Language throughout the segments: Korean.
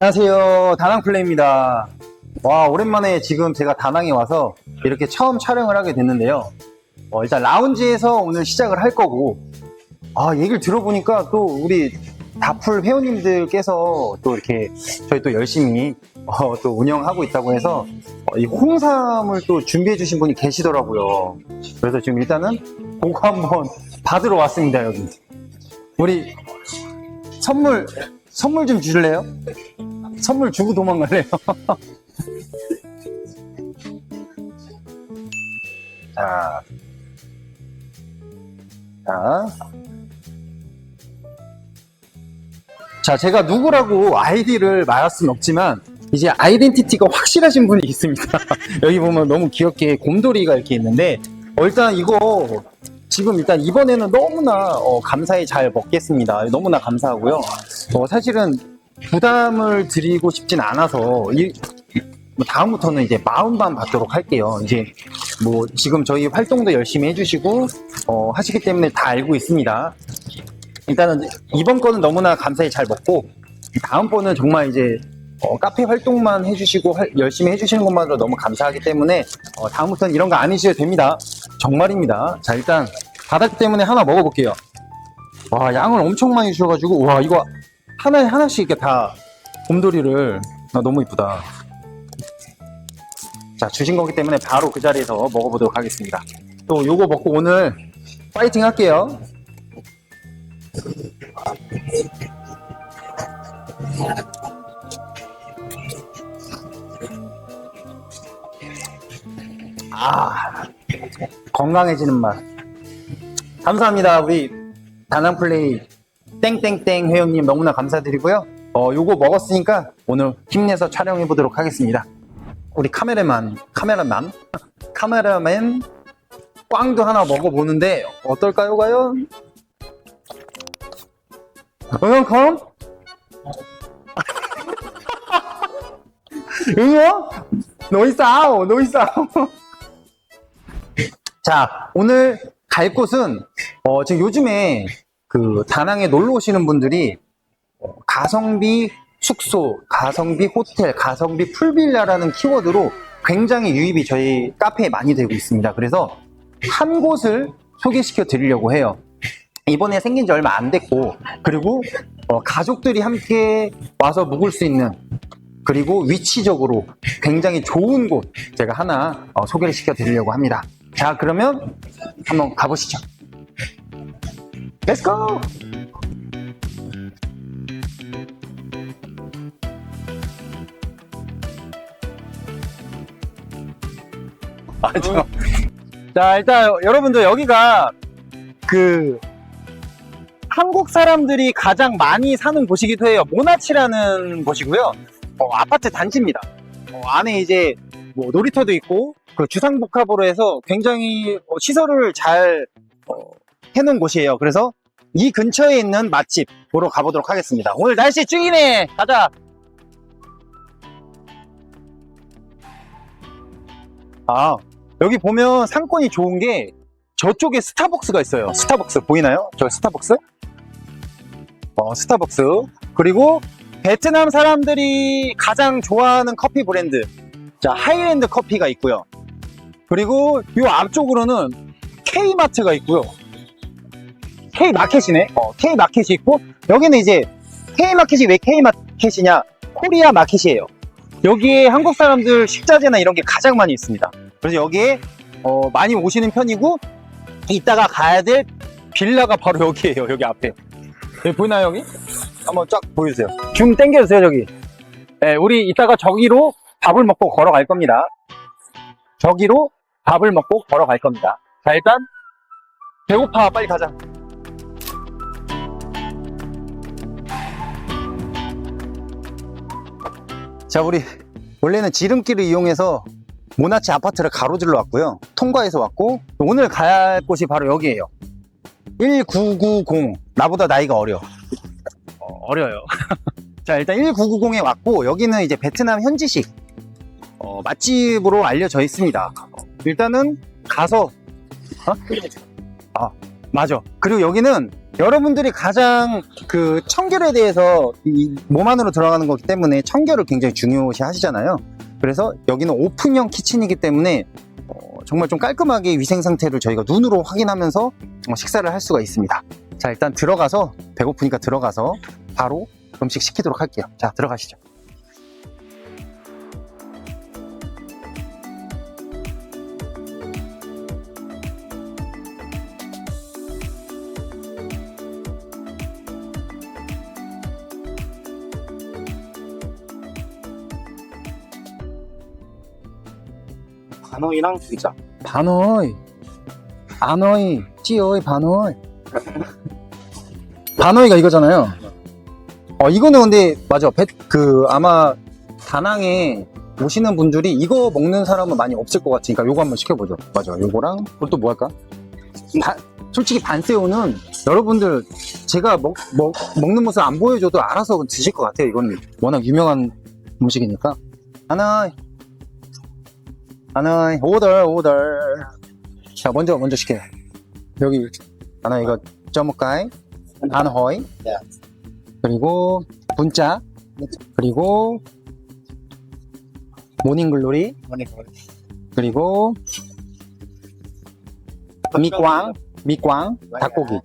안녕하세요. 다낭플레이입니다. 와, 오랜만에 지금 제가 다낭에 와서 이렇게 처음 촬영을 하게 됐는데요. 어, 일단 라운지에서 오늘 시작을 할 거고, 아, 얘기를 들어보니까 또 우리 다풀 회원님들께서 또 이렇게 저희 또 열심히 어, 또 운영하고 있다고 해서 어, 이 홍삼을 또 준비해 주신 분이 계시더라고요. 그래서 지금 일단은 그거 한번 받으러 왔습니다, 여기. 우리 선물, 선물 좀 주실래요? 선물 주고 도망갈래요? 자. 자. 자, 제가 누구라고 아이디를 말할 수는 없지만, 이제 아이덴티티가 확실하신 분이 있습니다. 여기 보면 너무 귀엽게 곰돌이가 이렇게 있는데, 어, 일단 이거, 지금 일단 이번에는 너무나 어, 감사히 잘 먹겠습니다. 너무나 감사하고요. 어, 사실은 부담을 드리고 싶진 않아서, 이, 뭐 다음부터는 이제 마음만 받도록 할게요. 이제 뭐 지금 저희 활동도 열심히 해주시고 어, 하시기 때문에 다 알고 있습니다. 일단은 이번 거는 너무나 감사히 잘 먹고 다음 번은 정말 이제 어, 카페 활동만 해주시고 할- 열심히 해주시는 것만으로 너무 감사하기 때문에 어, 다음부터는 이런 거 안 해주셔도 됩니다. 정말입니다. 자 일단 바닥 때문에 하나 먹어볼게요. 와 양을 엄청 많이 주셔가지고 와 이거 하나에 하나씩 이렇게 다 곰돌이를 아, 너무 이쁘다. 자, 주신 거기 때문에 바로 그 자리에서 먹어보도록 하겠습니다. 또 요거 먹고 오늘 파이팅 할게요. 아, 건강해지는 맛. 감사합니다. 우리 다낭플레이 땡땡땡 회원님 너무나 감사드리고요. 어, 요거 먹었으니까 오늘 힘내서 촬영해 보도록 하겠습니다. 우리 카메라만, 카메라만, 카메라맨 꽝도 하나 먹어보는데 어떨까요, 과연? 응원 응원? 노이 싸워, 노이 싸워. 자, 오늘 갈 곳은 어, 지금 요즘에 그 다낭에 놀러 오시는 분들이 어, 가성비 숙소, 가성비 호텔, 가성비 풀빌라라는 키워드로 굉장히 유입이 저희 카페에 많이 되고 있습니다. 그래서 한 곳을 소개시켜 드리려고 해요. 이번에 생긴 지 얼마 안 됐고, 그리고 어, 가족들이 함께 와서 묵을 수 있는 그리고 위치적으로 굉장히 좋은 곳 제가 하나 어, 소개를 시켜 드리려고 합니다. 자, 그러면 한번 가보시죠. Let's! 아, 저. 자, 일단 여러분들 여기가 그 한국 사람들이 가장 많이 사는 곳이기도 해요. 모나치라는 곳이고요. 어, 아파트 단지입니다. 어, 안에 이제 뭐 놀이터도 있고 그 주상복합으로 해서 굉장히 어, 시설을 잘 어, 해놓은 곳이에요. 그래서 이 근처에 있는 맛집 보러 가보도록 하겠습니다. 오늘 날씨 ጭ기네. 가자. 아 여기 보면 상권이 좋은 게 저쪽에 스타벅스가 있어요. 스타벅스 보이나요? 저 스타벅스? 어, 스타벅스. 그리고 베트남 사람들이 가장 좋아하는 커피 브랜드. 자, 하이랜드 커피가 있고요. 그리고 이 앞쪽으로는 K마트가 있고요. K마켓이네. 어, K마켓이 있고 여기는 이제 K마켓이 왜 K마켓이냐? 코리아 마켓이에요. 여기에 한국 사람들 식자재나 이런 게 가장 많이 있습니다. 그래서 여기에 어, 많이 오시는 편이고 이따가 가야 될 빌라가 바로 여기에요. 여기 앞에. 여기 보이나요 여기? 한번 쫙 보여주세요. 줌 당겨주세요 저기. 네, 우리 이따가 저기로 밥을 먹고 걸어갈 겁니다. 저기로 밥을 먹고 걸어갈 겁니다. 자 일단 배고파 빨리 가자. 자 우리 원래는 지름길을 이용해서 모나치 아파트를 가로질러 왔고요. 통과해서 왔고 오늘 가야 할 곳이 바로 여기예요. 1990 나보다 나이가 어려. 어, 려요 자 일단 1990에 왔고 여기는 이제 베트남 현지식 어, 맛집으로 알려져 있습니다. 어, 일단은 가서 어? 아 맞아. 그리고 여기는 여러분들이 가장 그 청결에 대해서 이 몸 안으로 들어가는 거기 때문에 청결을 굉장히 중요시 하시잖아요. 그래서 여기는 오픈형 키친이기 때문에 어, 정말 좀 깔끔하게 위생 상태를 저희가 눈으로 확인하면서 어, 식사를 할 수가 있습니다. 자, 일단 들어가서 배고프니까 들어가서 바로 음식 시키도록 할게요. 자, 들어가시죠. 반어이랑 주자. 반어이, 안어이, 찌어이, 반어이. 반어이가 이거잖아요. 어, 이거는 근데, 맞아. 배, 그, 아마, 다낭에 오시는 분들이 이거 먹는 사람은 많이 없을 것 같으니까 요거 한번 시켜보죠. 맞아. 요거랑, 그걸 또뭐 할까? 바- 솔직히 반새우는 여러분들 제가 먹, 먹, 먹는 모습 안 보여줘도 알아서 드실 것 같아요. 이거는 워낙 유명한 음식이니까. 하나, 하나, 오더, 오더. 자, 먼저, 먼저 시켜요. 여기, 하나, 이거, 점까이, 안호이, 네. 그리고, 분짜, 그리고, 모닝글로리, 그리고, 미꽝, 미꽝, 닭고기,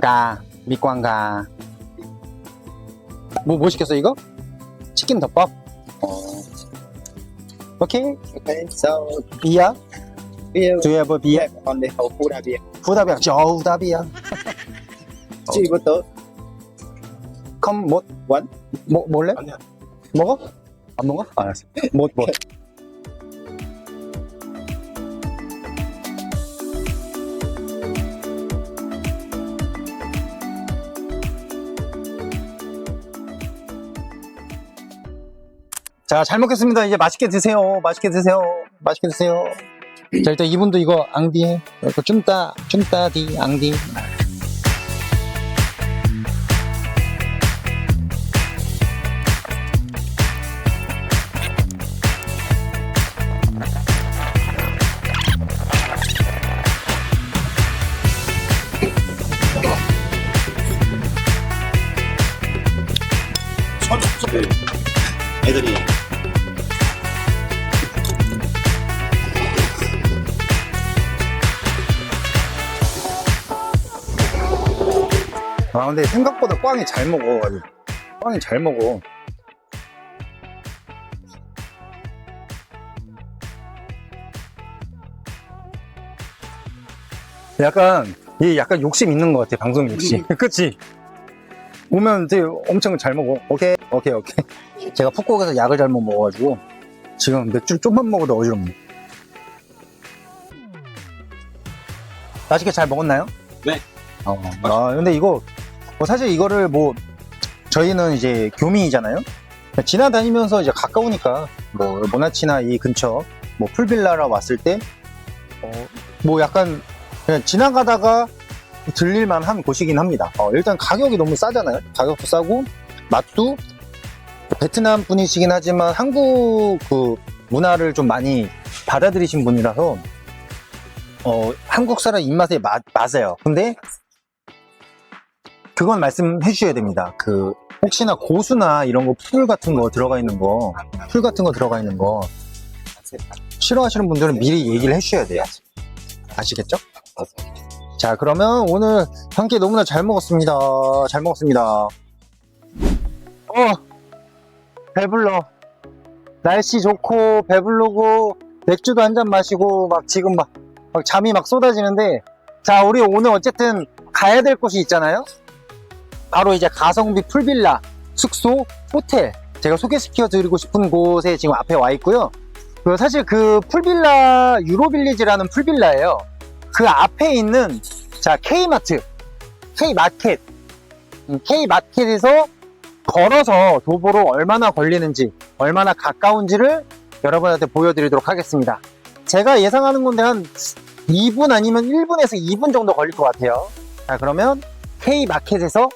가, 미꽝 가. 뭐, 뭐 시켰어, 이거? 치킨 덮밥? 어. 오케이. Okay, so 비야? beer Do you have a beer? on the whole food beer. 후다비야, 저우다비야. Chi butter. 컴, 뭐, One. 뭐, 몰래? 아니야. 먹어? 자, 잘 먹겠습니다. 이제 맛있게 드세요. 맛있게 드세요. 맛있게 드세요. 자, 일단 이분도 이거 앙디, 이거 쭌따, 쭌따디, 앙디. 애들이. 아 근데 생각보다 꽝이 잘 먹어 아주 꽝이 잘 먹어. 약간 얘 약간 욕심 있는 것 같아 방송 욕심. 그치? 오면 되게 엄청 잘 먹어. 오케이 오케이 오케이 제가 푸꾸옥에서 약을 잘못 먹어가지고 지금 맥주 좀만 먹어도 어지럽네 맛있게 잘 먹었나요? 네. 어, 아 근데 이거 뭐 사실 이거를 뭐 저희는 이제 교민이잖아요. 지나다니면서 이제 가까우니까 뭐 모나치나 이 근처 뭐 풀빌라라 왔을 때 어, 뭐 약간 그냥 지나가다가 들릴만 한 곳이긴 합니다. 어, 일단 가격이 너무 싸잖아요. 가격도 싸고 맛도 베트남 분이시긴 하지만 한국 그 문화를 좀 많이 받아들이신 분이라서 어, 한국 사람 입맛에 맞, 맞아요. 근데 그건 말씀해 주셔야 됩니다. 그 혹시나 고수나 이런 거 풀 같은 거 들어가 있는 거, 풀 같은 거 들어가 있는 거 싫어하시는 분들은 미리 얘기를 해 주셔야 돼요. 아시겠죠? 자, 그러면 오늘 함께 너무나 잘 먹었습니다. 잘 먹었습니다. 어, 배불러. 날씨 좋고 배부르고 맥주도 한 잔 마시고 막 지금 막, 막 잠이 막 쏟아지는데 자, 우리 오늘 어쨌든 가야 될 곳이 있잖아요. 바로 이제 가성비 풀빌라 숙소 호텔 제가 소개시켜 드리고 싶은 곳에 지금 앞에 와 있고요. 그 사실 그 풀빌라 유로빌리지라는 풀빌라예요. 그 앞에 있는 자 K마트, K마켓, 음, K마켓에서 걸어서 도보로 얼마나 걸리는지, 얼마나 가까운지를 여러분한테 보여드리도록 하겠습니다. 제가 예상하는 건데 한 2분 아니면 1분에서 2분 정도 걸릴 것 같아요. 자 그러면 K마켓에서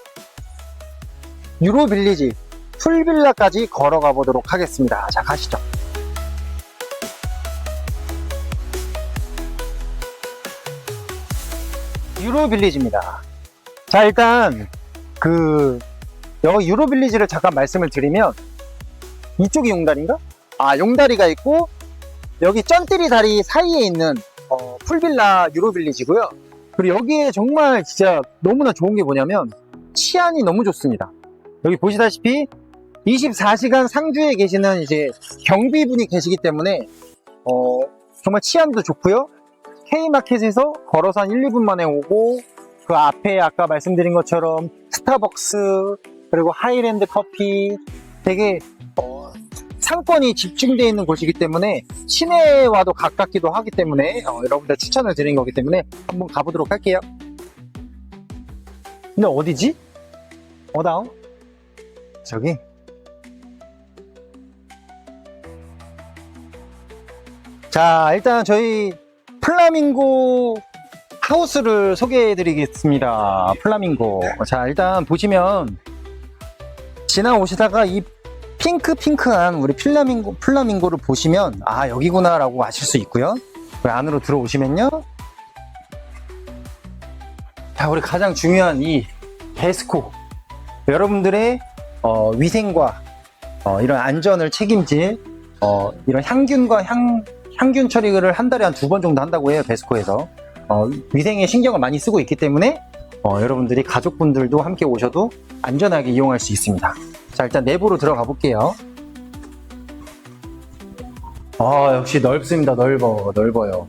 유로빌리지 풀빌라까지 걸어가 보도록 하겠습니다. 자, 가시죠. 유로빌리지입니다. 자, 일단, 그, 여기 유로빌리지를 잠깐 말씀을 드리면, 이쪽이 용다리인가? 아, 용다리가 있고, 여기 쩐띠리 다리 사이에 있는, 어, 풀빌라 유로빌리지고요. 그리고 여기에 정말 진짜 너무나 좋은 게 뭐냐면, 치안이 너무 좋습니다. 여기 보시다시피, 24시간 상주에 계시는 이제 경비분이 계시기 때문에, 어, 정말 치안도 좋고요. K마켓에서 걸어서 한 1, 2분 만에 오고, 그 앞에 아까 말씀드린 것처럼 스타벅스 그리고 하이랜드 커피 되게 어, 상권이 집중되어 있는 곳이기 때문에 시내와도 가깝기도 하기 때문에 어, 여러분들 추천을 드린 거기 때문에 한번 가보도록 할게요. 근데 어디지? 어다운? 저기? 자 일단 저희 플라밍고 하우스를 소개해 드리겠습니다. 플라밍고. 자, 일단 보시면 지나오시다가 이 핑크 핑크한 우리 플라밍고 플라밍고를 보시면 아, 여기구나라고 아실 수 있고요. 그 안으로 들어오시면요. 자, 우리 가장 중요한 이 데스코. 여러분들의 어, 위생과 어, 이런 안전을 책임질 어, 이런 향균과 향 향균 처리를 한 달에 한 두 번 정도 한다고 해요, 베스코에서. 어, 위생에 신경을 많이 쓰고 있기 때문에 어, 여러분들이 가족분들도 함께 오셔도 안전하게 이용할 수 있습니다. 자, 일단 내부로 들어가 볼게요. 아, 역시 넓습니다. 넓어, 넓어요.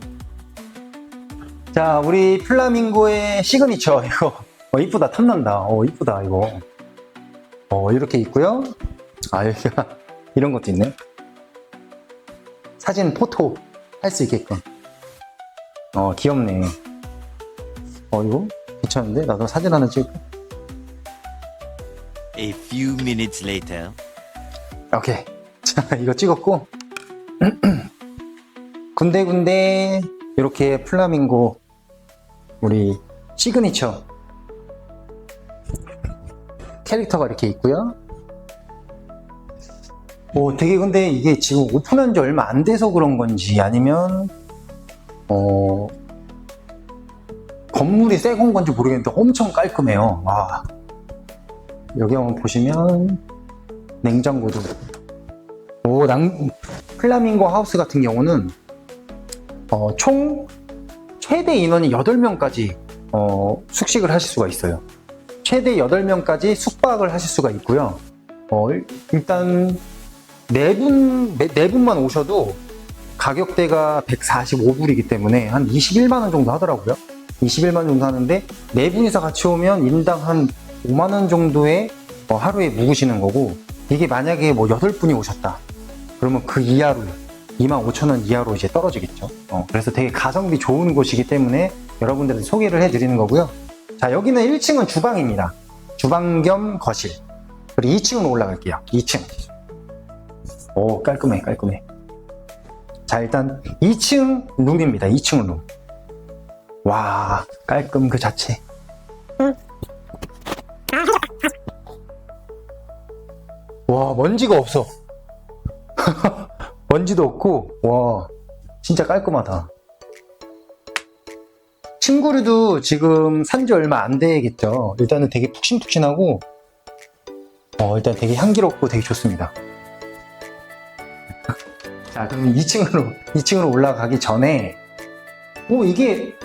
자, 우리 플라밍고의 시그니처 이거 어, 이쁘다, 탐난다. 어, 이쁘다 이거. 어, 이렇게 있고요. 아, 여기가 이런 것도 있네. 사진 포토 할 수 있게끔. 어, 귀엽네. 어, 이거 괜찮은데? 나도 사진 하나 찍을까? A few minutes later. 오케이. 자, 이거 찍었고. 군데군데, 이렇게 플라밍고, 우리 시그니처 캐릭터가 이렇게 있고요. 오, 되게 근데 이게 지금 오픈한 지 얼마 안 돼서 그런 건지 아니면 어, 건물이 새건 건지 모르겠는데 엄청 깔끔해요. 와. 여기 한번 보시면 냉장고도. 오, 낭, 플라밍고 하우스 같은 경우는 어, 총 최대 인원이 8명까지 어, 숙식을 하실 수가 있어요. 최대 8명까지 숙박을 하실 수가 있고요. 어, 일- 일단 네 분, 네, 네 분만 오셔도 가격대가 145불이기 때문에 한 21만원 정도 하더라고요. 21만원 정도 하는데, 네 분이서 같이 오면 인당 한 5만 원 정도의 어, 하루에 묵으시는 거고, 이게 만약에 뭐 8분이 오셨다. 그러면 그 이하로, 2만 5천 원 이하로 이제 떨어지겠죠. 어, 그래서 되게 가성비 좋은 곳이기 때문에 여러분들한테 소개를 해드리는 거고요. 자, 여기는 1층은 주방입니다. 주방 겸 거실. 그리고 2층으로 올라갈게요. 2층. 오, 깔끔해, 깔끔해. 자, 일단 2층 룸입니다. 2층 룸. 와, 깔끔 그 자체. 와, 먼지가 없어. 먼지도 없고, 와, 진짜 깔끔하다. 침구류도 지금 산지 얼마 안 되겠죠. 일단은 되게 푹신푹신하고, 어, 일단 되게 향기롭고 되게 좋습니다. 자, 그럼 2층으로, 2층으로 올라가기 전에, 오, 이게,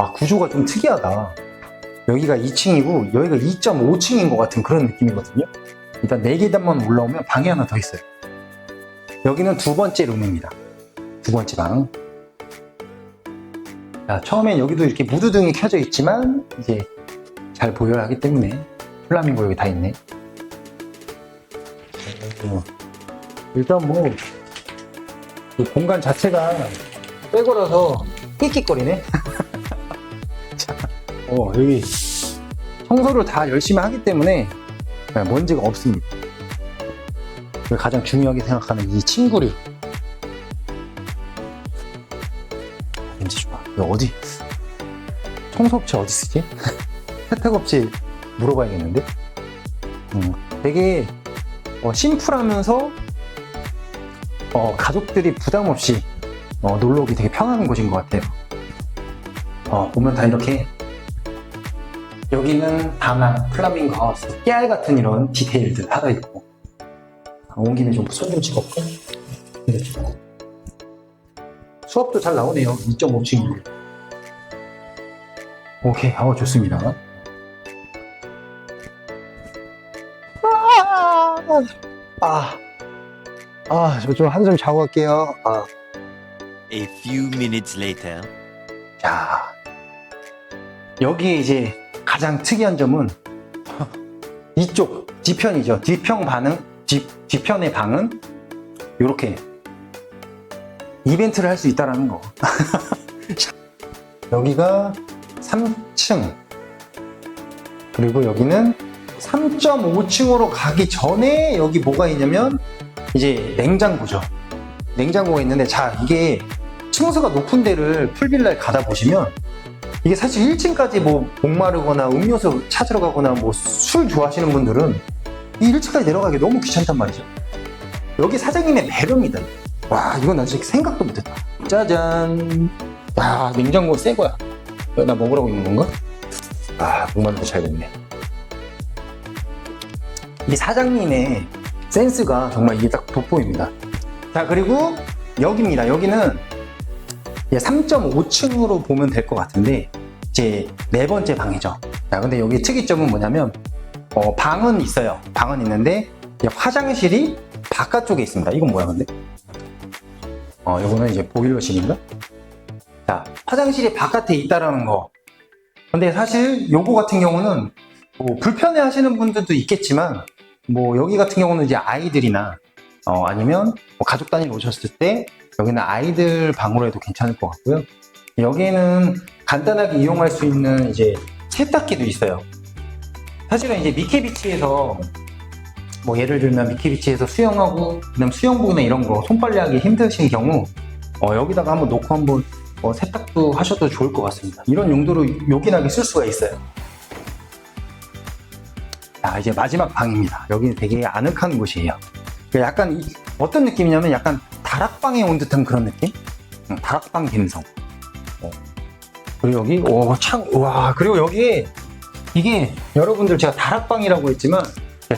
아, 구조가 좀 특이하다. 여기가 2층이고, 여기가 2.5층인 것 같은 그런 느낌이거든요. 일단 4계단만 올라오면 방이 하나 더 있어요. 여기는 두 번째 룸입니다. 두 번째 방. 자, 처음엔 여기도 이렇게 무드등이 켜져 있지만, 이제 잘 보여야 하기 때문에, 플라밍고 여기 다 있네. 어, 일단 뭐, 이 공간 자체가 빼고라서 끽끽거리네. 자, 어, 여기 청소를 다 열심히 하기 때문에 먼지가 없습니다. 가장 중요하게 생각하는 이 침구류. 왠지 좋아. 이거 어디? 청소업체 어디 쓰지? 세탁업체 물어봐야겠는데? 음, 되게 어, 심플하면서 어, 가족들이 부담 없이 어, 놀러 오기 되게 편한 곳인 것 같아요. 어, 보면 다 이렇게 여기는 다만 플라밍고 하우스 깨알 같은 이런 디테일들 하나 있고 아, 온 김에 좀 손 좀 찍었고 이렇게 있고. 수업도 잘 나오네요 2.5층이고 오케이 어 좋습니다 아, 아, 저 좀 한숨 자고 갈게요. 아, A few minutes later. 자, 여기에 이제 가장 특이한 점은 이쪽 뒤편이죠. 뒤편 반응, 뒤, 뒤편의 방은 이렇게 이벤트를 할 수 있다라는 거. 여기가 3층 그리고 여기는 3.5층으로 가기 전에 여기 뭐가 있냐면 이제 냉장고죠. 냉장고가 있는데 자 이게 층수가 높은 데를 풀빌라에 가다 보시면 이게 사실 1층까지 뭐 목마르거나 음료수 찾으러 가거나 뭐 술 좋아하시는 분들은 이 1층까지 내려가기 너무 귀찮단 말이죠. 여기 사장님의 배려입니다. 와 이건 나 진짜 생각도 못했다. 짜잔. 야 냉장고 새 거야. 어, 나 먹으라고 있는 건가? 아 목마르도 잘 됐네. 이 사장님의 센스가 정말 이게 딱 돋보입니다. 자 그리고 여기입니다. 여기는 3.5층으로 보면 될 것 같은데 이제 네 번째 방이죠. 자 근데 여기 특이점은 뭐냐면 어, 방은 있어요. 방은 있는데 화장실이 바깥쪽에 있습니다. 이건 뭐야 근데? 어 이거는 이제 보일러실인가? 자 화장실이 바깥에 있다라는 거. 근데 사실 요거 같은 경우는 뭐 불편해 하시는 분들도 있겠지만 뭐 여기 같은 경우는 이제 아이들이나 어, 아니면 뭐 가족 단위로 오셨을 때 여기는 아이들 방으로 해도 괜찮을 것 같고요. 여기에는 간단하게 이용할 수 있는 이제 세탁기도 있어요. 사실은 이제 미케비치에서 뭐 예를 들면 미케비치에서 수영하고 그다음 수영복이나 이런 거 손빨래하기 힘드신 경우 어, 여기다가 한번 놓고 한번 어, 세탁도 하셔도 좋을 것 같습니다. 이런 용도로 요긴하게 쓸 수가 있어요. 자, 이제 마지막 방입니다. 여기는 되게 아늑한 곳이에요. 그 약간 이- 어떤 느낌이냐면 약간 다락방에 온 듯한 그런 느낌? 응, 다락방 감성. 어. 그리고 여기 오, 창, 와 그리고 여기 이게 여러분들 제가 다락방이라고 했지만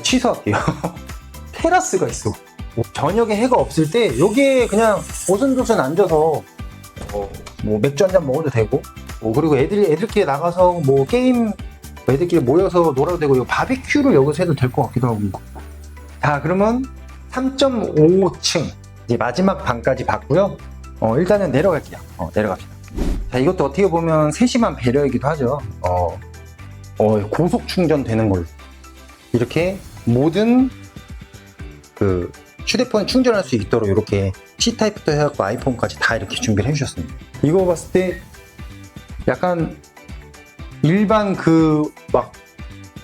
취소할게요. 테라스가 있어. 뭐 저녁에 해가 없을 때 여기에 그냥 오순도순 앉아서 어, 뭐 맥주 한 잔 먹어도 되고 뭐 그리고 애들이 애들끼리 나가서 뭐 게임 애들끼리 모여서 놀아도 되고 바비큐를 여기서 해도 될 것 같기도 하고 자 그러면 3.5층. 이제 마지막 방까지 봤고요. 어, 일단은 내려갈게요. 어, 내려갑시다. 자 이것도 어떻게 보면 세심한 배려이기도 하죠. 어, 어, 고속 충전 되는 걸로 이렇게 모든 그 휴대폰 충전할 수 있도록 이렇게 C타입부터 해갖고 아이폰까지 다 이렇게 준비를 해주셨습니다. 이거 봤을 때 약간 일반 그 막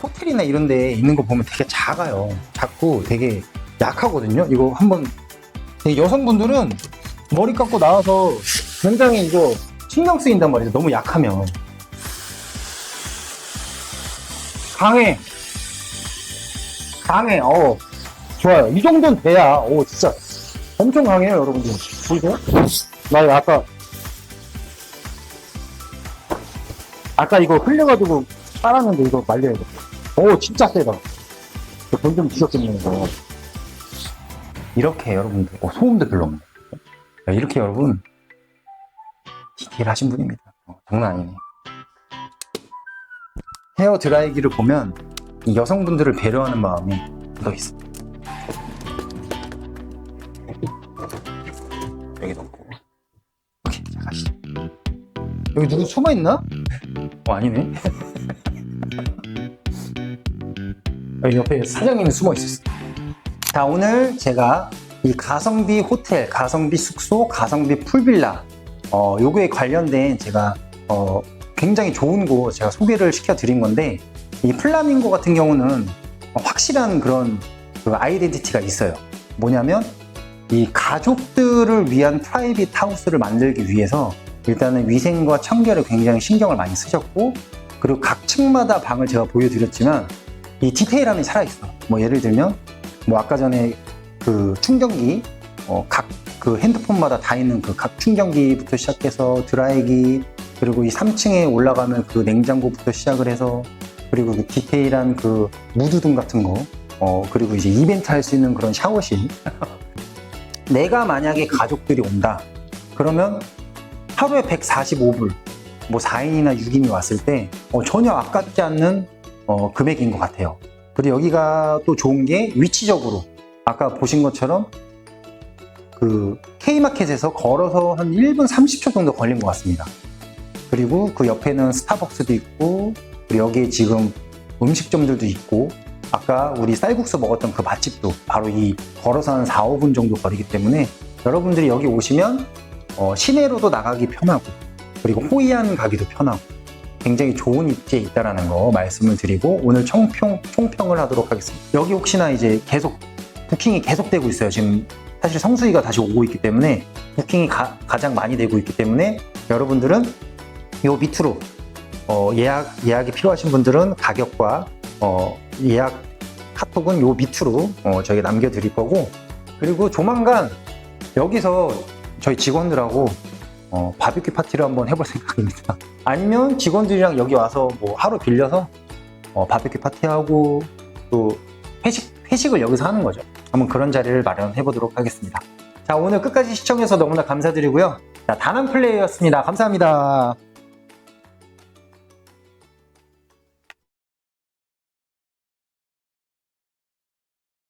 호텔이나 이런 데 있는 거 보면 되게 작아요. 작고 되게 약하거든요. 이거 한번 여성분들은 머리 감고 나와서 굉장히 이거 신경 쓰인단 말이죠. 너무 약하면. 강해. 강해. 어. 좋아요. 이 정도는 돼야, 오, 진짜 엄청 강해요, 여러분들. 보이세요? 나 아까 아까 이거 흘려가지고 빨았는데 이거 말려야 돼. 오, 진짜 세다. 돈좀 주셨겠네요, 이렇게 여러분들, 어, 소음도 별로 없네. 야, 이렇게 여러분, 디테일 하신 분입니다. 어, 장난 아니네. 헤어 드라이기를 보면 이 여성분들을 배려하는 마음이 묻어 있어. 여기 넣고. 오케이, 자, 가시죠. 여기 누구 숨어 있나? 어, 아니네. 여기 옆에 사장님이 숨어 있었어. 자, 오늘 제가 이 가성비 호텔, 가성비 숙소, 가성비 풀빌라, 어, 요거에 관련된 제가, 어, 굉장히 좋은 곳 제가 소개를 시켜드린 건데, 이 플라밍고 같은 경우는 확실한 그런 그 아이덴티티가 있어요. 뭐냐면, 이 가족들을 위한 프라이빗 하우스를 만들기 위해서 일단은 위생과 청결에 굉장히 신경을 많이 쓰셨고 그리고 각 층마다 방을 제가 보여드렸지만 이 디테일함이 살아있어. 뭐 예를 들면 뭐 아까 전에 그 충전기 어, 각 그 핸드폰마다 다 있는 그 각 충전기부터 시작해서 드라이기 그리고 이 3층에 올라가면 그 냉장고부터 시작을 해서 그리고 그 디테일한 그 무드등 같은 거, 어, 그리고 이제 이벤트 할 수 있는 그런 샤워실. 내가 만약에 가족들이 온다. 그러면 하루에 145불, 뭐 4인이나 6인이 왔을 때 어, 전혀 아깝지 않는 어, 금액인 것 같아요. 그리고 여기가 또 좋은 게 위치적으로 아까 보신 것처럼 그 K마켓에서 걸어서 한 1분 30초 정도 걸린 것 같습니다. 그리고 그 옆에는 스타벅스도 있고 그리고 여기에 지금 음식점들도 있고 아까 우리 쌀국수 먹었던 그 맛집도 바로 이 걸어서 한 4, 5분 정도 거리기 때문에 여러분들이 여기 오시면 어, 시내로도 나가기 편하고 그리고 호이안 가기도 편하고 굉장히 좋은 입지에 있다라는 거 말씀을 드리고 오늘 총평, 총평을 하도록 하겠습니다. 여기 혹시나 이제 계속 부킹이 계속되고 있어요. 지금 사실 성수기가 다시 오고 있기 때문에 부킹이 가, 장 많이 되고 있기 때문에 여러분들은 요 밑으로 어, 예약 예약이 필요하신 분들은 가격과 어, 예약 카톡은 요 밑으로 어, 저희가 남겨드릴 거고 그리고 조만간 여기서 저희 직원들하고 어, 바비큐 파티를 한번 해볼 생각입니다. 아니면 직원들이랑 여기 와서 뭐 하루 빌려서 어, 바비큐 파티하고 또 회식 회식을 여기서 하는 거죠. 한번 그런 자리를 마련해 보도록 하겠습니다. 자 오늘 끝까지 시청해서 너무나 감사드리고요. 자 단한 플레이였습니다. 감사합니다.